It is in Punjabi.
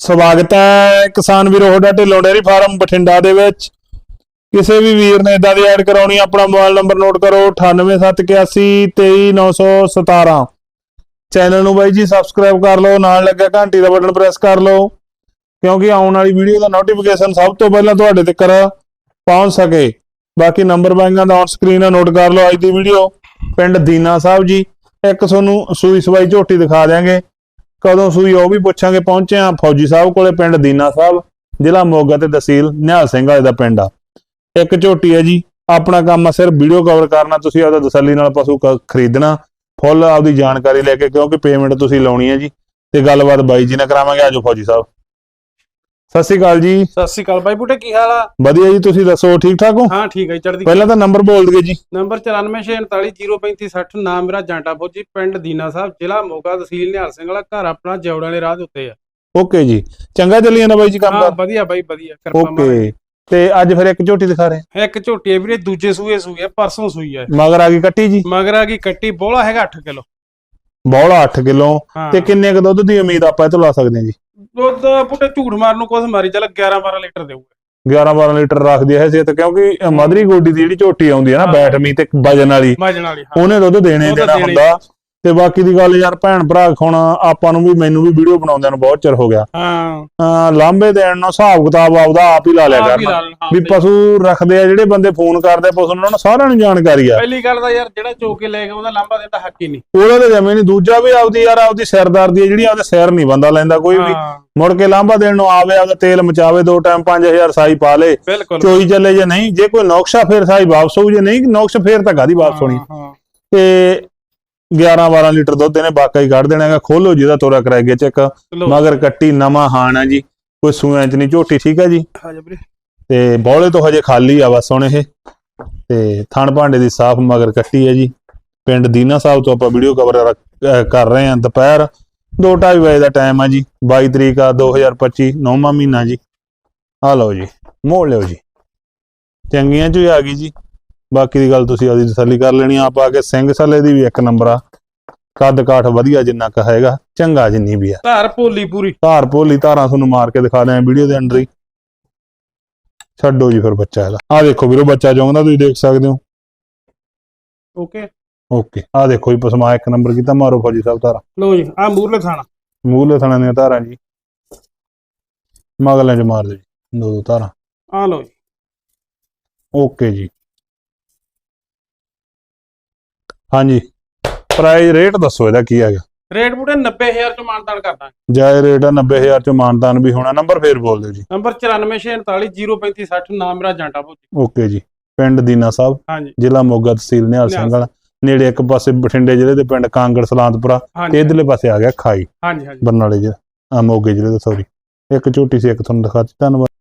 ਸਵਾਗਤ ਹੈ ਕਿਸਾਨ ਵੀਰੋ, ਤੁਹਾਡਾ ਢਿੱਲੋਂ ਡੇਅਰੀ ਫਾਰਮ ਬਠਿੰਡਾ ਦੇ ਵਿੱਚ। ਕਿਸੇ ਵੀ ਵੀਰ ਨੇ ਇਦਾਂ ਦੀ ਐਡ ਕਰਾਉਣੀ, ਆਪਣਾ ਮੋਬਾਈਲ ਨੰਬਰ ਨੋਟ ਕਰੋ 9871823917 ਚੈਨਲ ਨੂੰ ਬਾਈ ਜੀ ਸਬਸਕ੍ਰਾਈਬ ਕਰ ਲਓ, ਨਾਲ ਲੱਗਿਆ ਘੰਟੀ ਦਾ ਬਟਨ ਪ੍ਰੈਸ ਕਰ ਲਓ, ਕਿਉਂਕਿ ਆਉਣ ਵਾਲੀ ਵੀਡੀਓ ਦਾ ਨੋਟੀਫਿਕੇਸ਼ਨ ਸਭ ਤੋਂ ਪਹਿਲਾਂ ਤੁਹਾਡੇ ਤੱਕ ਪਹੁੰਚ ਸਕੇ। ਬਾਕੀ ਨੰਬਰ ਬਾਈਆਂ ਦਾ ਔਨ ਸਕਰੀਨ ਆ ਨੋਟ ਕਰ ਲਓ ਅੱਜ ਦੀ ਵੀਡੀਓ। ਪਿੰਡ ਦੀਨਾ ਸਾਹਿਬ ਜੀ, ਇੱਕ ਤੁਹਾਨੂੰ ਸੂਈ ਸਵਾਈ ਝੋਟੀ ਦਿਖਾ ਦਿਆਂਗੇ। ਕਦੋਂ ਸੂਈ ਉਹ ਵੀ ਪੁੱਛਾਂਗੇ ਪਹੁੰਚਿਆ ਫੌਜੀ ਸਾਹਿਬ ਕੋਲੇ, ਪਿੰਡ ਦੀਨਾ ਸਾਹਿਬ, ਜ਼ਿਲ੍ਹਾ ਮੋਗਾ ਤੇ ਤਹਿਸੀਲ ਨਿਹਾਲ ਸਿੰਘ ਵਾਲੇ ਦਾ ਪਿੰਡ ਆ। ਇੱਕ ਝੋਟੀ ਹੈ ਜੀ, ਆਪਣਾ ਕੰਮ ਆ ਸਿਰਫ ਵੀਡੀਓ ਕਵਰ ਕਰਨਾ, ਤੁਸੀਂ ਆਪਦਾ ਤਸੱਲੀ ਨਾਲ ਪਸ਼ੂ ਖਰੀਦਣਾ, ਫੁੱਲ ਆਪਦੀ ਜਾਣਕਾਰੀ ਲੈ ਕੇ, ਕਿਉਂਕਿ ਪੇਮੈਂਟ ਤੁਸੀਂ ਲਾਉਣੀ ਹੈ ਜੀ, ਤੇ ਗੱਲਬਾਤ ਬਾਈ ਜੀ ਨਾਲ ਕਰਾਵਾਂਗੇ, ਆਜੋ ਫੌਜੀ ਸਾਹਿਬ। ਸਤਿ ਸ਼੍ਰੀ ਅਕਾਲ ਜੀ। ਸਤਿ ਸ਼੍ਰੀ ਅਕਾਲ ਬਾਈ ਬੂਟੇ ਕੀ ਹਾਲ ਆ? ਵਧੀਆ ਜੀ ਤੁਸੀਂ ਦੱਸੋ ਠੀਕ ਠਾਕ ਹੋ? ਹਾਂ ਠੀਕ ਹੈ ਜੀ, ਚੜ੍ਹਦੀ ਪਹਿਲਾਂ ਤਾਂ ਨੰਬਰ ਬੋਲ ਦਈਏ ਜੀ। ਨੰਬਰ 9464403560 ਨਾਮ ਮੇਰਾ ਜਾਂਟਾ ਫੌਜੀ ਪਿੰਡ ਦੀਨਾ ਸਾਹਿਬ ਜ਼ਿਲ੍ਹਾ ਮੋਗਾ ਤਹਿਸੀਲ ਨਿਹਾਲ ਸਿੰਘ ਵਾਲਾ ਘਰ ਆਪਣਾ ਜੌੜਾਂ ਵਾਲੇ ਰਾਹ ਦੇ ਉੱਤੇ ਆ। ਓਕੇ ਜੀ। ਚੰਗਾ ਚੱਲੀ ਜਾਂਦਾ ਬਾਈ ਜੀ ਕੰਮ ਹਾਂ ਵਧੀਆ ਬਾਈ ਵਧੀਆ ਕਿਰਪਾ ਓਕੇ। ਤੇ ਅੱਜ ਫਿਰ ਇੱਕ ਝੋਟੀ ਦਿਖਾ ਰਹੇ। ਇੱਕ ਝੋਟੀ ਹੈ ਵੀਰੇ ਦੂਜੇ ਸੂਏ ਸੂਈ ਹੈ ਪਰਸੋਂ ਸੂਈ ਹੈ ਮਗਰ ਆ ਗਈ ਕੱਟੀ ਜੀ? ਮਗਰ ਆ ਗਈ ਕੱਟੀ ਬੋਲਾ ਹੈਗਾ 8 ਕਿਲੋ। ਬੌਲਾ 8 ਕਿਲੋ। ਤੇ ਕਿੰਨੇ ਕੁ ਦੁੱਧ ਦੀ ਉਮੀਦ ਆਪਾਂ ਇਹ ਤੋਂ ਲਾ ਸਕਦੇ ਹਾਂ ਜੀ? ਦੁੱਧ ਬੂਟੇ ਝੂਠ ਮਾਰਨ ਨੂੰ ਕੁਛ ਮਾਰੀ ਚੱਲ 11 12 ਲੀਟਰ ਦੇਊਗਾ 11 12 ਲੀਟਰ ਰੱਖਦੀ ਹੈ ਇਹ ਤੇ ਕਿਉਂਕਿ ਇਹ ਮਧਰੀ ਗੋਡੀ ਦੀ ਜਿਹੜੀ ਝੋਟੀ ਆਉਂਦੀ ਹੈ ਨਾ। ਬੈਠਮੀ ਤੇ ਵਜਨ ਵਾਲੀ ਮਾਜਣ ਵਾਲੀ ਹਾਂ ਉਹਨੇ ਦੁੱਧ ਦੇਣਾ ਦੇਣੇ। ਹੁੰਦਾ ਤੇ ਬਾਕੀ ਦੀ ਗੱਲ ਯਾਰ ਭੈਣ ਭਰਾ ਹੁਣ ਆਪਾਂ ਨੂੰ ਵੀ ਮੈਨੂੰ ਵੀ ਵੀਡੀਓ ਬਣਾਉਂਦਿਆਂ ਨੂੰ ਬਹੁਤ ਚਿਰ ਹੋ ਗਿਆ। ਹਾਂ। ਅਹ ਲਾਂਬੇ ਦੇਣ ਨੂੰ ਹਿਸਾਬ ਕਿਤਾਬ ਆਪਦਾ ਆਪ ਹੀ ਲਾ ਲਿਆ ਆਪ ਹੀ ਕਰਨਾ ਲਾ ਲੈਣਾ, ਹਾਂ ਵੀ। ਪਸ਼ੂ ਰੱਖਦੇ ਆ ਜਿਹੜੇ ਬੰਦੇ ਫੋਨ ਕਰਦੇ ਆ ਪਸ਼ੂ ਨੂੰ ਉਹਨਾਂ ਨੂੰ ਸਾਰਿਆਂ ਨੂੰ ਜਾਣਕਾਰੀ ਆ। ਪਹਿਲੀ ਗੱਲ ਤਾਂ ਯਾਰ ਜਿਹੜਾ ਚੋਕ ਲੈ ਕੇ ਉਹਦਾ ਲਾਂਭਾ ਦੇਣ ਦਾ ਹੱਕ ਹੀ ਨਹੀਂ। ਉਹਦਾ ਤੇ ਜਮੇ ਨਹੀਂ ਦੂਜਾ ਵੀ ਆਪਦੀ ਯਾਰ ਆਪਦੀ ਸਿਰਦਰਦੀ ਹੈ ਜਿਹੜੀ ਆਪਦੇ ਸਿਰ ਨਹੀਂ ਬੰਦਾ ਲੈਂਦਾ ਕੋਈ ਵੀ। ਹਾਂ। ਮੁੜ ਕੇ ਲਾਂਬਾ ਦੇਣ ਨੂੰ ਆਵੇ ਆਪਦਾ ਤੇਲ ਮਚਾਵੇ ਦੋ ਟਾਈਮ 5000 ਸਾਈ ਪਾ ਲੇ। ਬਿਲਕੁਲ। ਚੋਈ ਚੱਲੇ ਜੇ ਨਹੀਂ ਜੇ ਕੋਈ ਨੌਕਸ਼ਾ ਫੇਰ ਸਾਈ ਵਾਪਸ ਹੋਊ ਜੇ ਨਹੀਂ ਨੌਕਸ਼ ਫੇਰ ਤਾਂ ਕਾਦੀ ਵਾਪਸ ਹੋਣੀ। ਹਾਂ, ਹਾਂ। ਤੇ 11 12 ਲੀਟਰ ਦੁੱਧ ਇਹਨੇ ਬਾਕਾ ਹੀ ਕੱਢ ਦੇਣਾ ਹੈਗਾ। ਖੋਲੋ ਜਿਹਦਾ ਤੋਰਾ ਕਰਾਇਆ ਗਿਆ ਚੈੱਕ। ਮਗਰ ਕੱਟੀ ਨਵਾਂ ਹਾਣ ਜੀ। ਕੋਈ ਸੂਆਂ ਚ ਨਹੀਂ ਝੋਟੀ ਠੀਕ ਹੈ ਜੀ? ਆ ਜਾ ਵੀਰੇ। ਤੇ ਬੌਲੇ ਤੋਂ ਹਜੇ ਖਾਲੀ ਆ ਬਸ ਹੁਣ ਇਹ। ਤੇ ਥਣ ਭਾਂਡੇ ਦੀ ਸਾਫ਼ ਮਗਰ ਕੱਟੀ ਹੈ ਜੀ। ਪਿੰਡ ਦੀਨਾ ਸਾਹਿਬ ਤੋਂ ਆਪਾਂ ਵੀਡੀਓ ਕਵਰ ਕਰ ਰਹੇ ਹਾਂ ਦੁਪਹਿਰ। 2:30 ਵਜੇ ਦਾ ਟਾਈਮ ਆ ਜੀ। 22 ਤਰੀਕ ਆ 2025 ਨੌਵਾਂ ਮਹੀਨਾ ਜੀ। ਆ ਲਓ ਜੀ ਮੋੜ ਲਿਓ ਜੀ। ਚੰਗੀਆਂ ਚ ਹੀ ਆ ਗਈ ਜੀ। ਬਾਕੀ ਦੀ ਗੱਲ ਤੁਸੀਂ ਆਪਦੀ ਤਸੱਲੀ ਕਰ ਲੈਣੀ ਆ ਆਪ ਆ ਕੇ ਸਿੰਘ ਸੱਲੇ ਦੀ ਵੀ ਇੱਕ ਨੰਬਰ ਆ। ਕੱਦ ਕਾਠ ਵਧੀਆ ਜਿੰਨਾ ਕ ਹੈਗਾ ਚੰਗਾ ਜਿੰਨੀ ਵੀ ਆ। ਧਾਰ ਭੋਲੀ ਪੂਰੀ। ਧਾਰ ਭੋਲੀ ਧਾਰਾਂ ਤੁਹਾਨੂੰ ਮਾਰ ਕੇ ਦਿਖਾ ਦਿਆਂ ਵੀਡੀਓ ਦੇ ਅੰਦਰ ਹੀ। ਛੱਡੋ ਜੀ ਫਿਰ ਬੱਚਾ ਇਹਦਾ। ਆ ਦੇਖੋ ਵੀਰੋ ਬੱਚਾ ਚਾਹੁੰਦਾ ਤੁਸੀਂ ਦੇਖ ਸਕਦੇ ਹੋ। ਓਕੇ ਓਕੇ ਆ ਦੇਖੋ ਜੀ ਪਸਮਾ ਇੱਕ ਨੰਬਰ ਕੀਤਾ ਮਾਰੋ ਫੌਜੀ ਸਾਹਿਬ ਧਾਰਾ। ਲੋ ਜੀ ਆ ਮੂਰਲੇ ਥਾਣਾ। ਮੂਲੇ ਥਣਾ ਦੀਆਂ ਧਾਰਾਂ ਜੀ। ਮਗਲਾਂ ਚ ਮਾਰ ਦਿਓ ਜੀ ਦੋ ਦੋ ਧਾਰਾਂ। ਆ ਲੋ ਜੀ। ਓਕੇ ਜੀ। ਹਾਂਜੀ। ਪ੍ਰਾਈਸ ਰੇਟ ਦੱਸੋ ਇਹਦਾ ਕੀ ਹੈਗਾ। ਰੇਟ ਬੂਟੇ 90000 ਚ ਮਾਨਤਾਨ ਕਰਦਾ। ਜਾਇ ਰੇਟ ਆ 90000 ਚ ਮਾਨਤਾਨ ਵੀ ਹੋਣਾ। ਨੰਬਰ ਫੇਰ ਬੋਲ ਦਿਓ ਜੀ। ਨੰਬਰ 9464403560 ਨਾਮ ਮੇਰਾ ਜਾਂਟਾ ਭੋਜੀ ਓਕੇ ਜੀ। ਪਿੰਡ ਦੀਨਾ ਸਾਹਿਬ। ਹਾਂਜੀ। ਜ਼ਿਲ੍ਹਾ ਮੋਗਾ ਤਹਿਸੀਲ ਨਿਹਾਲ ਸਿੰਘ ਵਾਲਾ। ਨੇੜੇ ਇੱਕ ਪਾਸੇ ਬਠਿੰਡੇ ਜ਼ਿਲ੍ਹੇ ਦੇ ਪਿੰਡ ਕਾਂਗੜ ਸਲਾਂਤਪੁਰਾ। ਤੇ ਇਧਰਲੇ ਪਾਸੇ ਆ ਗਿਆ ਖਾਈ। ਹਾਂਜੀ ਹਾਂਜੀ। ਬਰਨਾਲੇ ਜ਼ਿਲ੍ਹਾ। ਆ ਮੋਗੇ ਜ਼ਿਲ੍ਹੇ ਦਾ ਸੌਰੀ ਇੱਕ ਝੋਟੀ ਸੀ ਇੱਕ ਤੁਹਾਨੂੰ ਦਿਖਾਤੀ ਧੰਨਵਾਦ।